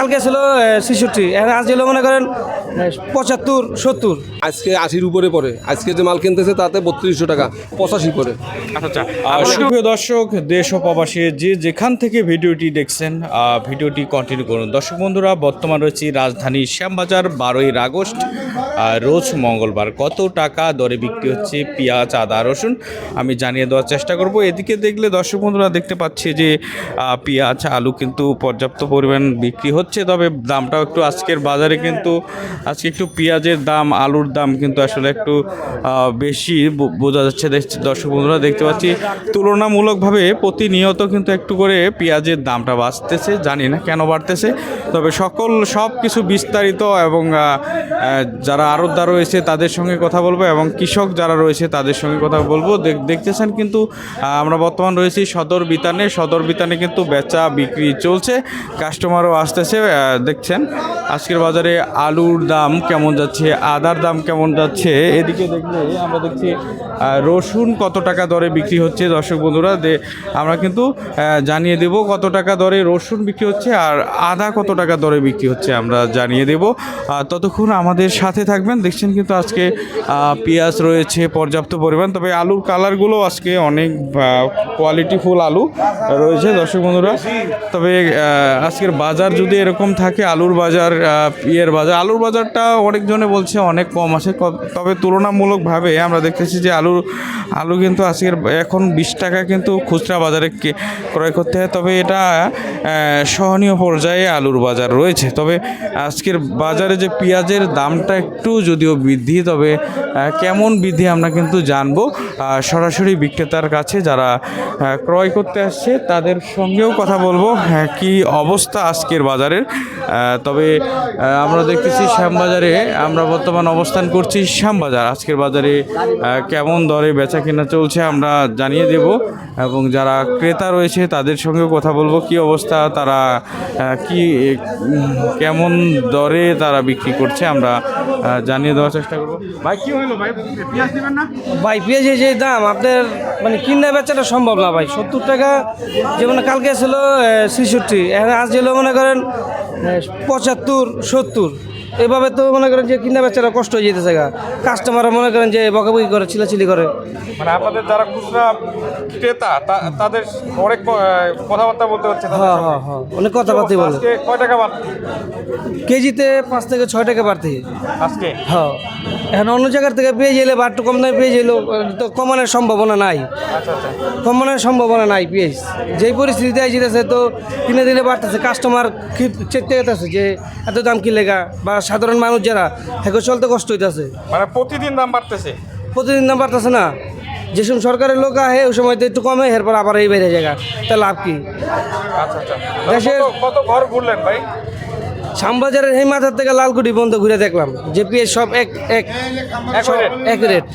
কালকে ছিল ছেষট্টি। এখন আজ ছিল মনে করেন পঁচাত্তর সত্তর। আজকে আশির উপরে পড়ে। আজকে যে মাল কিনতেছে তাতে বত্রিশশো টাকা পঁচাশি করে আচ্ছা আচ্ছা। প্রিয় দর্শক দেশ ও প্রবাসী যে যেখান থেকে ভিডিওটি দেখছেন ভিডিওটি কন্টিনিউ করুন। দর্শক বন্ধুরা বর্তমান রয়েছে রাজধানী শ্যামবাজার বারোই আগস্ট রোজ মঙ্গলবার। কত টাকা দরে বিক্রি হচ্ছে পেঁয়াজ আদা রসুন? আমি জানিয়ে দেওয়ার চেষ্টা করব। এদিকে দেখলে দর্শক বন্ধুরা দেখতে পাচ্ছি যে পেঁয়াজ আলু কিন্তু পর্যাপ্ত পরিমাণ বিক্রি হচ্ছে। তবে দামটাও একটু আজকের বাজারে কিন্তু, আজকে একটু পেঁয়াজের দাম, আলুর দাম কিন্তু আসলে একটু বেশি বোঝা যাচ্ছে দর্শক বন্ধুরা দেখতে পাচ্ছি। তুলনামূলকভাবে প্রতিনিয়ত কিন্তু একটু করে পেঁয়াজের দামটা বাড়তেছে, জানি না কেন বাড়তেছে। তবে সকল, সব কিছু বিস্তারিত এবং যারা আড়তদার রয়েছে তাদের সঙ্গে কথা বলব এবং কৃষক যারা রয়েছে তাদের সঙ্গে কথা বলব। দেখ- দেখতেছেন কিন্তু আমরা বর্তমান রয়েছি সদর বিতানে। সদর বিতানে কিন্তু বেচা বিক্রি চলছে, কাস্টমারও আসতেছে। দেখছেন? আজকের বাজারে আলুর দাম কেমন যাচ্ছে? আদার দাম কেমন যাচ্ছে? এদিকে দেখলে আমরা দেখছি রসুন কত টাকা দরে বিক্রি হচ্ছে, দর্শক বন্ধুরা? আমরা কিন্তু জানিয়ে দেব কত টাকা দরে রসুন বিক্রি হচ্ছে আর আদা কত টাকা দরে বিক্রি হচ্ছে আমরা জানিয়ে দেব। ততক্ষণ আমাদের সাথে থাকবেন। দেখছেন কিন্তু আজকে পেঁয়াজ রয়েছে, পর্যাপ্ত পরিমাণ। তবে আলুর কালারগুলো আজকে অনেক কোয়ালিটিফুল আলু রয়েছে, দর্শক বন্ধুরা। তবে আজকের বাজার যদি এরকম থাকে, আলুর বাজার ইয়ের বাজার, আলুর বাজারটা অনেকজনে বলছে অনেক কম আছে। তবে তুলনামূলকভাবে আমরা দেখতেছি যে আলু আলু আলু কিন্তু আজকের এখন বিশ টাকা কিন্তু খুচরা বাজারে ক্রয় করতে হয়। তবে এটা সহনীয় পর্যায়ে আলুর বাজার রয়েছে। তবে আজকের বাজারে যে পেঁয়াজের দামটা একটু যদিও বৃদ্ধি তবে কেমন বৃদ্ধি আমরা কিন্তু জানব। সরাসরি বিক্রেতার কাছে যারা ক্রয় করতে আসছে তাদের সঙ্গেও কথা বলব কি অবস্থা আজকের বাজারের। তবে আমরা দেখতেছি শ্যামবাজারে আমরা বর্তমান অবস্থান করছি শ্যামবাজার। আজকের বাজারে আহ, কেমন দরে বেচা কেনা চলছে আমরা জানিয়ে দেব। এবং যারা ক্রেতা রয়েছে, তাদের সঙ্গে কথা বলব। কি অবস্থা, তারা কি, কেমন দরে তারা বিক্রি করছে আমরা জানিয়ে দেওয়ার চেষ্টা করব। ভাই, কি হলো ভাই? পেঁয়াজ দিবেন না? ভাই পেঁয়াজের যে দাম, আপনার মানে কিনা বেচাটা সম্ভব না ভাই। সত্তর টাকা যেমন কালকে ছিল ছেষট্টি আজ ছিল মনে করেন পঁচাত্তর, সত্তর। এভাবে তো মনে করেন যে কিনা বেচারা কষ্ট হয়ে যেতেছে গা। কাস্টমাররা মনে করেন যে বকাবকি করে চিলাচিলি করে। মানে আপনাদের যারা খুচরা ক্রেতা তাদের অনেক কথাবার্তা বলতে হচ্ছে হ্যাঁ হ্যাঁ হ্যাঁ অনেক কথাবার্তা বলে। কয় টাকা বাড়তি? কেজিতে পাঁচ থেকে ছয় টাকা বাড়তি। আজকে? হ্যাঁ। এখন অন্য জায়গার থেকে পেয়ে গেলে বা একটু কম দামে পেয়ে গেলেও তো কমানোর সম্ভাবনা নাই। আচ্ছা আচ্ছা। কমানোর সম্ভাবনা নাই পেঁয়াজ যেই পরিস্থিতিতে যেতেছে তো কিনে দিলে বাড়তেছে। কাস্টমার চেতে গেতেছে যে এত দাম কি লেগা? বা সাধারণ মানুষ যারা হ্যাঁ চলতে কষ্ট হইতেছে। মানে প্রতিদিন দাম বাড়তেছে? প্রতিদিন দাম বাড়তেছে না। যে সময় সরকারের লোক আহে ওই সময় তো একটু কমে এরপর আবার এই বেড়ে জায়গা তা লাভ কি? আচ্ছা আচ্ছা। দেশের- কত ঘর ঘুরলেন ভাই? শ্যামবাজারের এই মাথার থেকে লালকুটি পর্যন্ত ঘুরে দেখলাম। যে পেঁয়াজ সব এক এক এক রেট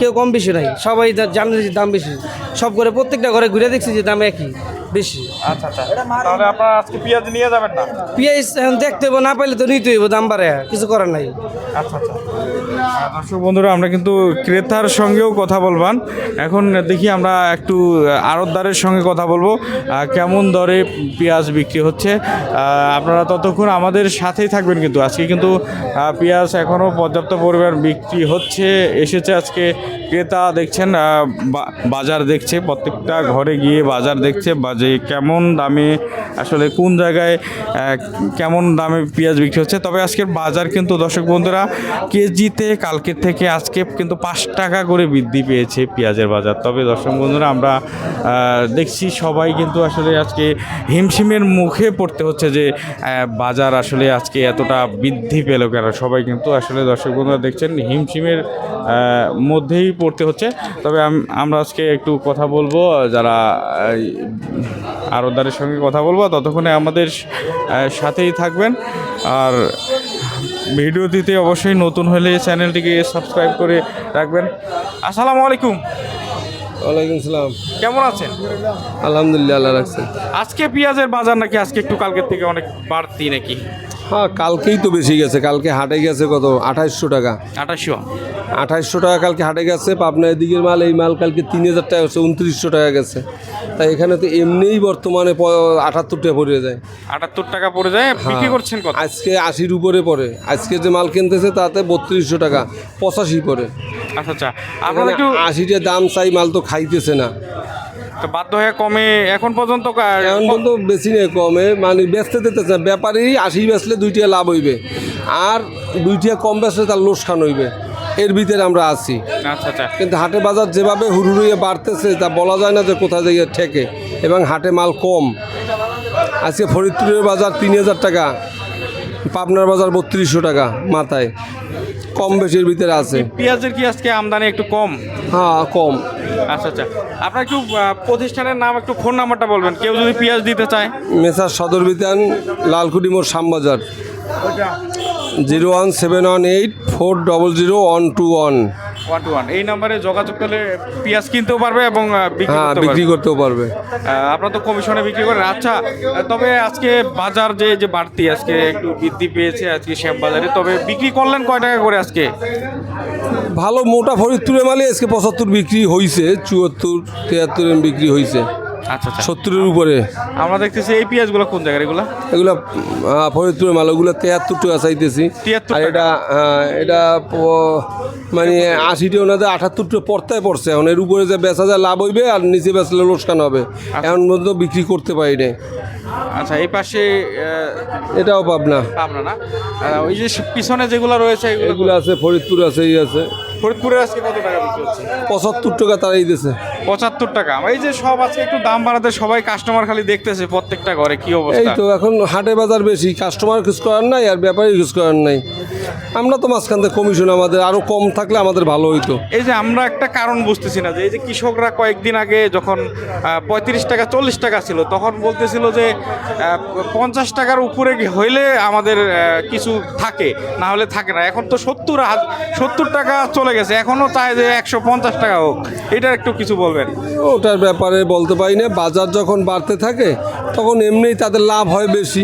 কেউ কম বেশি নাই সবাই জানে যে দাম বেশি। সব করে প্রত্যেকটা ঘরে ঘুরে দেখছি যে দাম একই। বেশি। আচ্ছা আচ্ছা। তাহলে আপনারা আজকে পেঁয়াজ নিয়ে যাবেন না? পেঁয়াজ দেখতে হইব না পাইলে তো নিতে হইব দাম বাড়ে কিছু করার নাই। আচ্ছা আচ্ছা। দর্শক বন্ধুরা আমরা কিন্তু ক্রেতার সঙ্গেও কথা বলবান। এখন দেখি আমরা একটু আড়তদারের সঙ্গে কথা বলব। কেমন দরে পেঁয়াজ বিক্রি হচ্ছে? আপনারা ততক্ষণ আমাদের সাথেই থাকবেন কিন্তু। আজকে কিন্তু পেঁয়াজ এখনও পর্যাপ্ত পরিমাণ বিক্রি হচ্ছে এসেছে আজকে। ক্রেতা দেখছেন বাজার দেখছে প্রত্যেকটা ঘরে গিয়ে বাজার দেখছে বা যে কেমন দামে, আসলে কোন জায়গায় কেমন দামে পেঁয়াজ বিক্রি হচ্ছে। তবে আজকের বাজার কিন্তু দর্শক বন্ধুরা, কেজিতে কালকের থেকে আজকে কিন্তু পাঁচ টাকা করে বৃদ্ধি পেয়েছে পেঁয়াজের বাজার। তবে দর্শক বন্ধুরা, আমরা দেখছি সবাই কিন্তু আসলে আজকে হিমশিমের মুখে পড়তে হচ্ছে যে বাজার আসলে আজকে এতটা বৃদ্ধি পেল কেন? সবাই কিন্তু আসলে দর্শক বন্ধুরা দেখছেন, হিমশিমের মধ্যেই পড়তে হচ্ছে। তবে আমরা আজকে একটু কথা বলব, যারা আরদারের সঙ্গে কথা বলব। ততক্ষণে আমাদের সাথেই থাকবেন। আর ভিডিওটিতে অবশ্যই নতুন হলে চ্যানেলটিকে সাবস্ক্রাইব করে রাখবেন। আসসালামু আলাইকুম। ওয়ালাইকুম সালাম। কেমন আছেন? আলহামদুলিল্লাহ আল্লাহ রাখছেন আজকে পেঁয়াজের বাজার নাকি আজকে একটু কালকের থেকে অনেক বাড়তি নাকি? হ্যাঁ কালকেই তো বেশি গেছে কালকে হাটে গেছে কত? আঠাইশশো টাকা। আঠাশশো আঠাইশশো টাকা কালকে হাটে গেছে পাবনা এদিকের মাল এই মাল কালকে তিন হাজার টাকা গেছে উনত্রিশশো টাকা গেছে। তাই এখানে তো এমনিই বর্তমানে আটাত্তর টাকা পড়ে যায়। আটাত্তর টাকা পড়ে যায় বিক্রি হ্যাঁ। করছেন কত? আজকে আশির উপরে পড়ে। আজকে যে মাল কিনতেছে তাতে বত্রিশশো টাকা পঁচাশি পড়ে। আচ্ছা আচ্ছা। আপনারা একটু আশিটা দাম চাই মাল তো খাইতেছে না। তো বাধ্য হয়ে কমে এখন পর্যন্ত এখন পর্যন্ত বেশি নেই কমে। মানে বেচতে দিতেছে ব্যাপারী আশি বেচলে দুইটা লাভ হইবে। আর দুইটা কম বেচলে তার লোসখান হইবে। এর ভিতরে আমরা আছি। আচ্ছা আচ্ছা। কিন্তু হাটে বাজার যেভাবে হুড়ুড়িয়ে বাড়তেছে তা বলা যায় না যে কোথা থেকে ঠেকে। এবং হাটে মাল কম। আজকে ফরিদপুরের বাজার তিন হাজার টাকা পাবনার বাজার বত্রিশশো টাকা মাথায়। কম বেশির ভিতরে আছে। পেঁয়াজের কি আজকে আমদানি একটু কম? হ্যাঁ কম। আচ্ছা আচ্ছা। আপনার একটু প্রতিষ্ঠানের নাম, একটু ফোন নাম্বারটা বলবেন। কেউ যদি পেঁয়াজ দিতে চায়। মেসার সদর বিতান, লালকুটি মোড় Shyambazar. Zero one seven one eight four double zero one two one. One two one এই নাম্বারে যোগাযোগ করলে পেঁয়াজ কিনতেও পারবে এবং বিক্রি হ্যাঁ বিক্রি পারবে। করতেও পারবে। আপনারা তো কমিশনে বিক্রি করেন। আচ্ছা তবে আজকে বাজার যে যে বাড়তি আজকে একটু বৃদ্ধি পেয়েছে আজকে শ্যাম বাজারে তবে বিক্রি করলেন কয় টাকা করে আজকে? ভালো মোটা ফরিদপুরে মালে আজকে পঁচাত্তর বিক্রি হয়েছে চুয়াত্তর তিয়াত্তর বিক্রি হয়েছে আচ্ছা আচ্ছা। সত্তরের উপরে। আমরা দেখতেছি এই পেঁয়াজগুলো কোন জায়গার এগুলো? এগুলা ফরিদপুরের মাল ওগুলো তেহাত্তর টাকা চাইতেছি আর এটা এটা মানে আশিটি ওনাদের আটাত্তর টাকা পড়তায় পড়ছে। এখন এর উপরে যে বেচা যায় লাভ হইবে আর নিচে বেচলে লোকসান হবে। এখন পর্যন্ত বিক্রি করতে পারি না আচ্ছা এই পাশে এটাও পাবনা। পাবনা না? ওই যে পিছনে যেগুলো রয়েছে এগুলো আছে ফরিদপুর আছে এই আছে। ফরিদপুরে আজকে কত টাকা বিক্রি হচ্ছে? পঁচাত্তর টাকা তারাই দিছে। পঁচাত্তর টাকা। এই যে সব আজকে একটু দাম বাড়াতে সবাই কাস্টমার খালি দেখতেছে প্রত্যেকটা ঘরে কি অবস্থা? এই তো এখন হাটে বাজার বেশি কাস্টমার কিছু করার নাই আর ব্যাপারী কিছু করার নাই। আমরা তো মাঝখান থেকে কমিশন আমাদের আরও কম থাকলে আমাদের ভালো হইতো। এই যে আমরা একটা কারণ বুঝতেছি না যে এই যে কৃষকরা কয়েকদিন আগে যখন পঁয়ত্রিশ টাকা চল্লিশ টাকা ছিল তখন বলতেছিল যে পঞ্চাশ টাকার উপরে হইলে আমাদের কিছু থাকে না হলে থাকে না। এখন তো সত্তর সত্তর টাকা চলে গেছে এখনও চায় যে একশো পঞ্চাশ টাকা হোক। এটার একটু কিছু বলবেন? ওটার ব্যাপারে বলতে পারি না। বাজার যখন বাড়তে থাকে, তখন এমনিই তাদের লাভ হয় বেশি।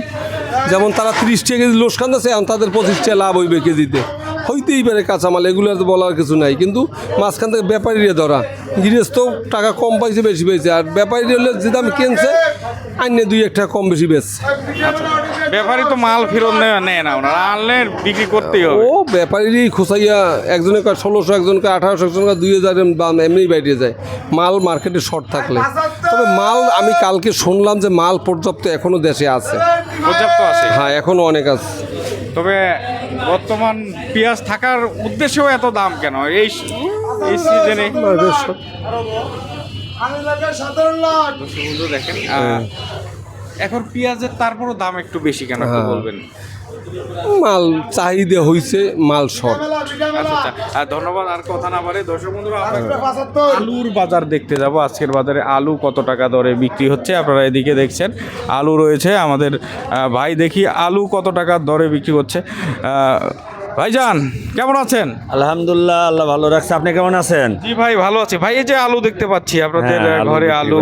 যেমন তারা তিরিশ টাকা কেজি লোসকান আছে এখন তাদের পঁচিশ টাকা লাভ হইবে কেজিতে। হইতেই পারে কাঁচামাল, এগুলো তো বলার কিছু নাই। কিন্তু মাঝখান থেকে ব্যাপারীরা ধরা গৃহস্থ টাকা কম পাইছে, বেশি পেয়েছে আর ব্যাপারী হলে যে দাম কিনছে, আইনে দুই একটা কম বেশি বেচছে। ব্যাপারী তো মাল ফেরত নেয় নেয় না ওনারা। আনলে বিক্রি করতেই হবে। ও ব্যাপারীরই খোসাইয়া একজনের কাছে ষোলোশো একজনকে আঠারোশো একজনকে দুই হাজার দাম এমনিই বাইরে যায়। মাল মার্কেটে শর্ট থাকলে। তবে মাল আমি কালকে শুনলাম যে মাল পর্যাপ্ত এখনও দেশে আছে। পর্যাপ্ত আছে। হ্যাঁ এখনও অনেক আছে। তবে বর্তমান পেঁয়াজ থাকার উদ্দেশ্যেও এত দাম কেন? এই এই সিজনে দেখেন আহ, এখন পেঁয়াজের তারপরও দাম একটু বেশি কেন একটু হ্যাঁ। বলবেন? মাল চাহিদা হয়েছে মাল শর্ট। আচ্ছা আচ্ছা। আর ধন্যবাদ আর কথা না বলে দর্শক বন্ধুরা আলুর বাজার দেখতে যাব। আজকের বাজারে আলু কত টাকা দরে বিক্রি হচ্ছে আপনারা এদিকে দেখছেন। আলু রয়েছে আমাদের ভাই দেখি আলু কত টাকা দরে বিক্রি করছে আহ, ভাইজান কেমন আছেন? আলহামদুলিল্লাহ আল্লাহ ভালো রাখছে। আপনি কেমন আছেন? জি ভাই ভালো আছি। ভাই এই যে আলু দেখতে পাচ্ছি আপনাদের হ্যাঁ, ঘরে আলু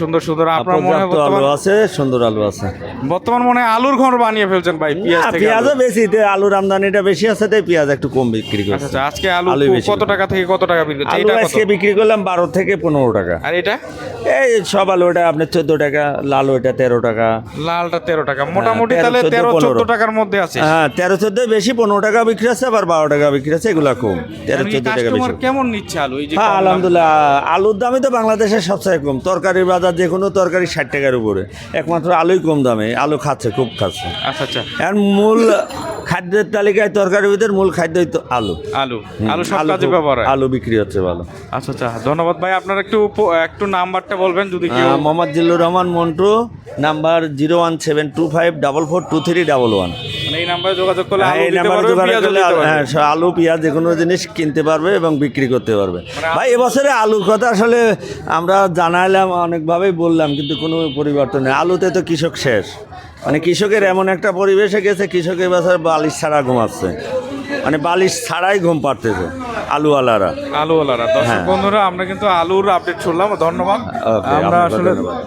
সুন্দর সুন্দর। আপনার মনে হয় আলু আছে সুন্দর আলু আছে। বর্তমান মনে হয় আলুর ঘর বানিয়ে ফেলছেন ভাই পেঁয়াজ থেকে পেঁয়াজও বেশি তে আলুর আমদানিটা বেশি আছে তাই পেঁয়াজ একটু কম বিক্রি আচ্ছা করছে। আচ্ছা আজকে আলু। কত টাকা থেকে কত টাকা বিক্রি আলু এটা আজকে বিক্রি করলাম বারো থেকে পনেরো টাকা। আর এটা এই সব আলু এটা আপনার চোদ্দ টাকা লাল ওইটা তেরো টাকা। লালটা তেরো টাকা। মোটামুটি তেরো, তাহলে চোদ্দ, তেরো চোদ্দ পনেরো। টাকার মধ্যে আছে। হ্যাঁ তেরো চোদ্দ বেশি পনেরো টাকা বিক্রি আছে আবার বারো টাকা বিক্রি আছে এগুলা কম তেরো চোদ্দ টাকা বেশি। কেমন নিচ্ছে আলু? হ্যাঁ আলহামদুলিল্লাহ আলুর দামই তো বাংলাদেশের সবচেয়ে কম। তরকারির বাজার যে কোনো তরকারি ষাট টাকার উপরে। একমাত্র আলুই কম দামে আলু খাচ্ছে খুব খাচ্ছে। আচ্ছা আচ্ছা। আর মূল খাদ্যের তালিকায় তরকারির ভিতরে মূল খাদ্যই তো আলু। আলু। আলু সব কাজে ব্যবহার হয়। আলু বিক্রি হচ্ছে ভালো। আচ্ছা আচ্ছা। ধন্যবাদ ভাই আপনার একটু একটু নাম্বারটা বলবেন যদি কেউ Mohammad Jillur Rahman Montu number zero one seven two five double four two three double one. মানে এই নাম্বারে যোগাযোগ করলে এই নাম্বারে যোগাযোগ করলে হ্যাঁ আলু পেঁয়াজ যে কোনো জিনিস কিনতে পারবে এবং বিক্রি করতে পারবে। ভাই এবছরে আলুর কথা আসলে আমরা জানাইলাম অনেকভাবেই বললাম কিন্তু কোনো পরিবর্তন নেই। আলুতে তো কৃষক শেষ। মানে কৃষকের এমন একটা পরিবেশে গেছে কৃষক এবছর বালিশ ছাড়া ঘুমাচ্ছে। মানে বালিশ ছাড়াই ঘুম পাড়তেছে আলুওয়ালারা। আলুওয়ালারা। দর্শক হ্যাঁ। বন্ধুরা আমরা কিন্তু আলুর আপডেট শুনলাম। ধন্যবাদ। আমরা আসলে ধন্যবাদ।